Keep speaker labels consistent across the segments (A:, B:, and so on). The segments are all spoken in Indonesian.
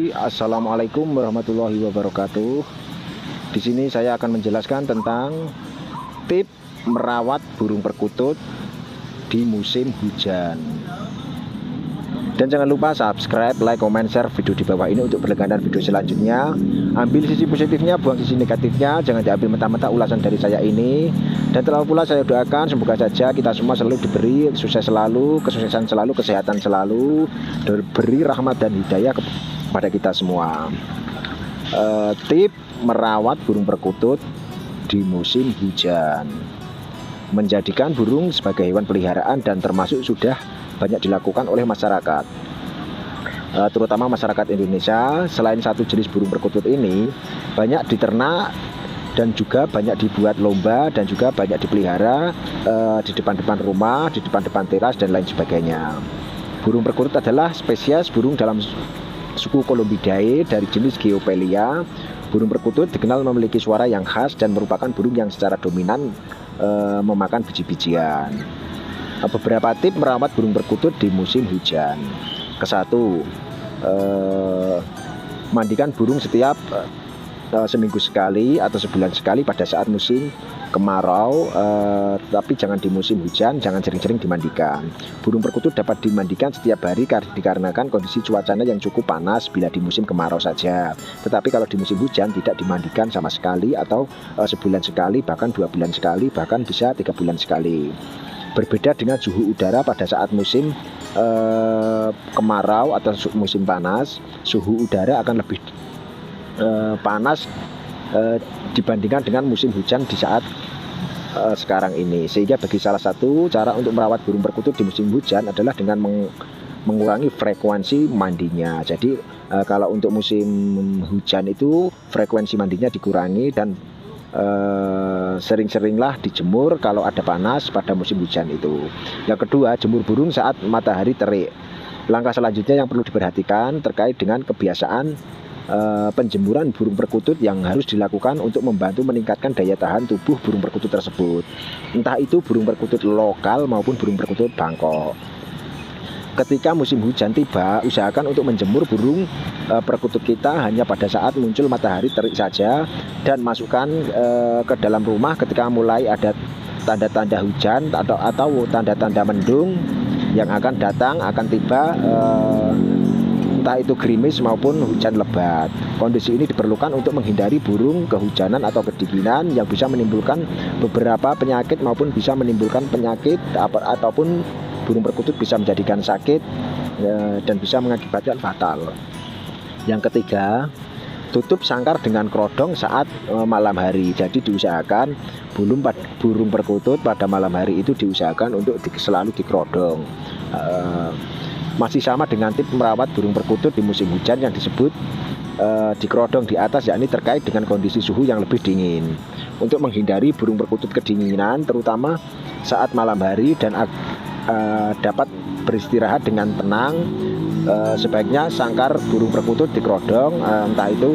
A: Assalamualaikum warahmatullahi wabarakatuh. Di sini saya akan menjelaskan tentang tip merawat burung perkutut di musim hujan. Dan jangan lupa subscribe, like, comment, share video di bawah ini untuk berlangganan video selanjutnya. Ambil sisi positifnya, buang sisi negatifnya. Jangan diambil mentah-mentah ulasan dari saya ini. Dan terlalu pula saya doakan semoga saja kita semua selalu diberi sukses selalu, kesuksesan selalu, kesehatan selalu, diberi rahmat dan hidayah kepada kita semua. Uh, tip merawat burung perkutut di musim hujan. Menjadikan burung sebagai hewan peliharaan dan termasuk sudah banyak dilakukan oleh masyarakat. Uh, terutama masyarakat Indonesia, selain satu jenis burung perkutut ini banyak diternak dan juga banyak dibuat lomba dan juga banyak dipelihara uh, di depan-depan rumah, di depan-depan teras dan lain sebagainya. Burung perkutut adalah spesies burung dalam suku Columbidae dari jenis Geopelia. Burung perkutut dikenal memiliki suara yang khas dan merupakan burung yang secara dominan e, memakan biji-bijian. Eh, beberapa tip merawat burung perkutut di musim hujan. Kesatu, e, mandikan burung setiap seminggu sekali atau sebulan sekali pada saat musim kemarau eh, tapi jangan di musim hujan jangan sering-sering dimandikan. Burung perkutut dapat dimandikan setiap hari dikarenakan kondisi cuacanya yang cukup panas bila di musim kemarau saja. Tetapi kalau di musim hujan tidak dimandikan sama sekali atau eh, sebulan sekali bahkan dua bulan sekali bahkan bisa tiga bulan sekali. Berbeda dengan suhu udara pada saat musim eh, kemarau atau musim panas suhu udara akan lebih eh, panas eh, dibandingkan dengan musim hujan di saat eh, sekarang ini. Sehingga bagi salah satu cara untuk merawat burung perkutut di musim hujan adalah dengan meng mengurangi frekuensi mandinya. Jadi eh, kalau untuk musim hujan itu frekuensi mandinya dikurangi dan eh, sering-seringlah dijemur kalau ada panas pada musim hujan itu. Yang kedua, jemur burung saat matahari terik. Langkah selanjutnya yang perlu diperhatikan terkait dengan kebiasaan uh, penjemuran burung perkutut yang harus dilakukan untuk membantu meningkatkan daya tahan tubuh burung perkutut tersebut. Entah itu burung perkutut lokal maupun burung perkutut Bangkok. Ketika musim hujan tiba, usahakan untuk menjemur burung e, perkutut kita hanya pada saat muncul matahari terik saja dan masukkan e, ke dalam rumah ketika mulai ada tanda-tanda hujan atau atau tanda-tanda mendung yang akan datang akan tiba e, entah itu gerimis maupun hujan lebat. Kondisi ini diperlukan untuk menghindari burung kehujanan atau kedinginan yang bisa menimbulkan beberapa penyakit maupun bisa menimbulkan penyakit ataupun burung perkutut bisa menjadikan sakit ya, dan bisa mengakibatkan fatal. Yang ketiga, tutup sangkar dengan kerodong saat e, malam hari. Jadi diusahakan burung burung perkutut pada malam hari itu diusahakan untuk selalu dikerodong. Uh, masih sama dengan tip merawat burung perkutut di musim hujan yang disebut uh, di kerodong di atas yakni terkait dengan kondisi suhu yang lebih dingin. Untuk menghindari burung perkutut kedinginan terutama saat malam hari dan uh, dapat beristirahat dengan tenang uh, sebaiknya sangkar burung perkutut di kerodong uh, entah itu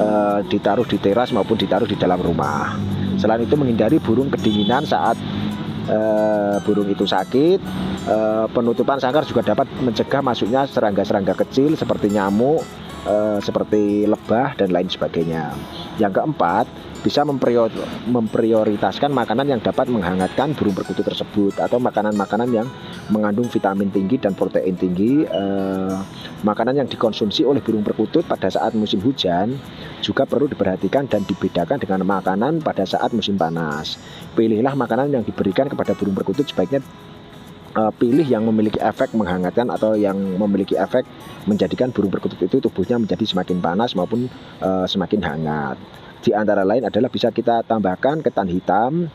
A: uh, ditaruh di teras maupun ditaruh di dalam rumah. Selain itu menghindari burung kedinginan saat uh, burung itu sakit. Eh, penutupan sangkar juga dapat mencegah masuknya serangga-serangga kecil seperti nyamuk, e, seperti lebah dan lain sebagainya. Yang keempat, bisa memprioritaskan makanan yang dapat menghangatkan burung perkutut tersebut atau makanan-makanan yang mengandung vitamin tinggi dan protein tinggi. E, makanan yang dikonsumsi oleh burung perkutut pada saat musim hujan juga perlu diperhatikan dan dibedakan dengan makanan pada saat musim panas. Pilihlah makanan yang diberikan kepada burung perkutut sebaiknya uh, pilih yang memiliki efek menghangatkan atau yang memiliki efek menjadikan burung perkutut itu tubuhnya menjadi semakin panas maupun uh, semakin hangat. Di antara lain adalah bisa kita tambahkan ketan hitam.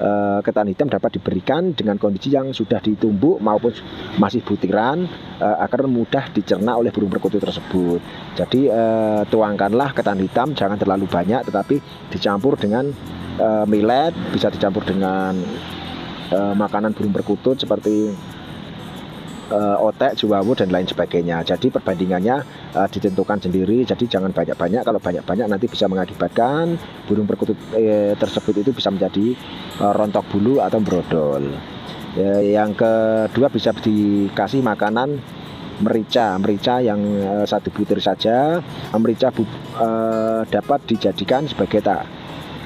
A: Uh, ketan hitam dapat diberikan dengan kondisi yang sudah ditumbuk maupun masih butiran uh, agar mudah dicerna oleh burung perkutut tersebut. Jadi uh, tuangkanlah ketan hitam jangan terlalu banyak tetapi dicampur dengan millet, bisa dicampur dengan uh, makanan burung perkutut seperti uh, otek, juwawu dan lain sebagainya. Jadi perbandingannya uh, ditentukan sendiri. Jadi jangan banyak-banyak. Kalau banyak-banyak nanti bisa mengakibatkan burung perkutut eh, tersebut itu bisa menjadi uh, rontok bulu atau brodol. Ya, yang kedua bisa dikasih makanan merica merica yang uh, satu butir saja merica bu, uh, dapat dijadikan sebagai tak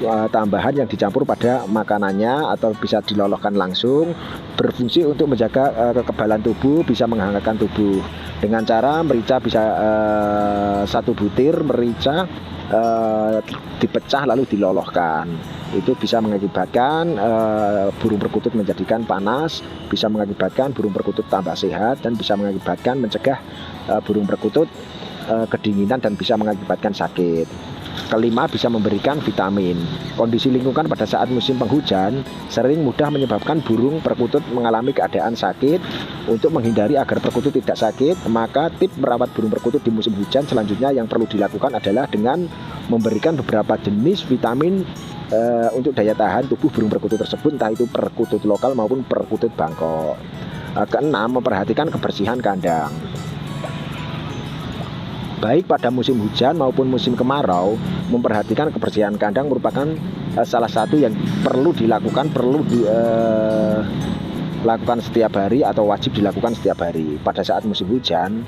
A: uh, tambahan yang dicampur pada makanannya atau bisa diloloskan langsung berfungsi untuk menjaga uh, kekebalan tubuh bisa menghangatkan tubuh dengan cara merica bisa uh, satu butir merica uh, dipecah lalu diloloskan itu bisa mengakibatkan uh, burung perkutut menjadikan panas, bisa mengakibatkan burung perkutut tambah sehat dan bisa mengakibatkan mencegah uh, burung perkutut kedinginan dan bisa mengakibatkan sakit. Kelima bisa memberikan vitamin. Kondisi lingkungan pada saat musim penghujan sering mudah menyebabkan burung perkutut mengalami keadaan sakit. Untuk menghindari agar perkutut tidak sakit, maka tip merawat burung perkutut di musim hujan selanjutnya yang perlu dilakukan adalah dengan memberikan beberapa jenis vitamin uh, untuk daya tahan tubuh burung perkutut tersebut entah itu perkutut lokal maupun perkutut Bangkok. Uh, keenam, memperhatikan kebersihan kandang. Baik pada musim hujan maupun musim kemarau, memperhatikan kebersihan kandang merupakan uh, salah satu yang perlu dilakukan, perlu di, uh, setiap hari atau wajib dilakukan setiap hari. Pada saat musim hujan,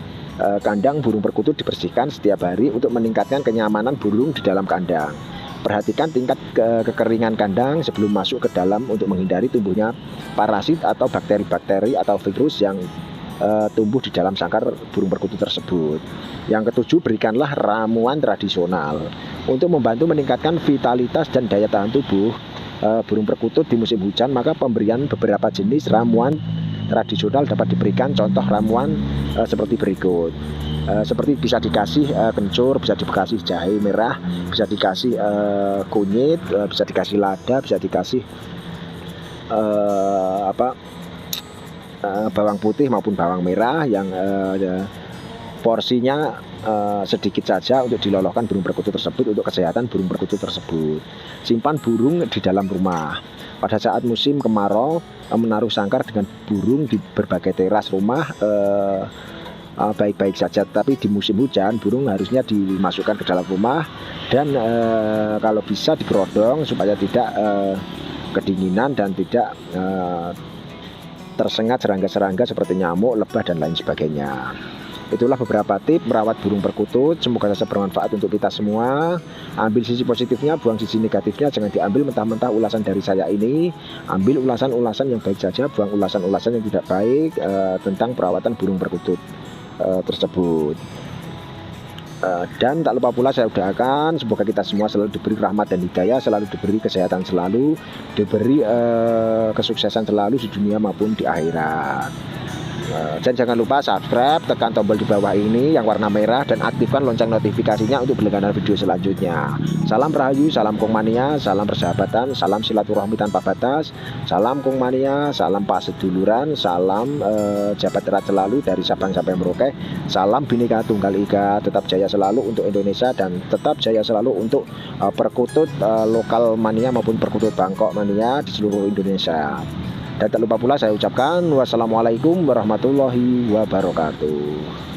A: kandang burung perkutut dibersihkan setiap hari untuk meningkatkan kenyamanan burung di dalam kandang. Perhatikan tingkat ke kekeringan kandang sebelum masuk ke dalam untuk menghindari tumbuhnya parasit atau bakteri-bakteri atau virus yang uh, tumbuh di dalam sangkar burung perkutut tersebut. Yang ketujuh, berikanlah ramuan tradisional untuk membantu meningkatkan vitalitas dan daya tahan tubuh uh, burung perkutut di musim hujan. Maka pemberian beberapa jenis ramuan tradisional dapat diberikan. Contoh ramuan uh, seperti berikut. Uh, seperti bisa dikasih uh, kencur, bisa dikasih jahe merah, bisa dikasih uh, kunyit, uh, bisa dikasih lada, bisa dikasih uh, apa uh, bawang putih maupun bawang merah yang uh, porsinya uh, sedikit saja untuk diloloskan burung perkutut tersebut untuk kesehatan burung perkutut tersebut. Simpan burung di dalam rumah. Pada saat musim kemarau, uh, menaruh sangkar dengan burung di berbagai teras rumah. Uh, uh, baik-baik saja tapi di musim hujan burung harusnya dimasukkan ke dalam rumah dan uh, kalau bisa diperodong supaya tidak uh, kedinginan dan tidak uh, tersengat serangga-serangga seperti nyamuk, lebah dan lain sebagainya. Itulah beberapa tip merawat burung perkutut. Semoga saja bermanfaat untuk kita semua. Ambil sisi positifnya, buang sisi negatifnya. Jangan diambil mentah-mentah ulasan dari saya ini. Ambil ulasan-ulasan yang baik saja, buang ulasan-ulasan yang tidak baik uh, tentang perawatan burung perkutut uh, tersebut. Uh, dan tak lupa pula saya udahakan semoga kita semua selalu diberi rahmat dan hidayah, selalu diberi kesehatan selalu, diberi uh, kesuksesan selalu di dunia maupun di akhirat. Eh, dan jangan lupa subscribe, tekan tombol di bawah ini yang warna merah dan aktifkan lonceng notifikasinya untuk berlangganan video selanjutnya. Salam Rahayu, salam Kongmania, salam persahabatan, salam silaturahmi tanpa batas, salam Kongmania, salam Pak Seduluran, salam eh, jabat erat selalu dari Sabang sampai Merauke, salam Bhinneka Tunggal Ika, tetap jaya selalu untuk Indonesia dan tetap jaya selalu untuk eh, perkutut eh, lokal mania maupun perkutut Bangkok mania di seluruh Indonesia. Dan tak lupa pula saya ucapkan wassalamualaikum warahmatullahi wabarakatuh.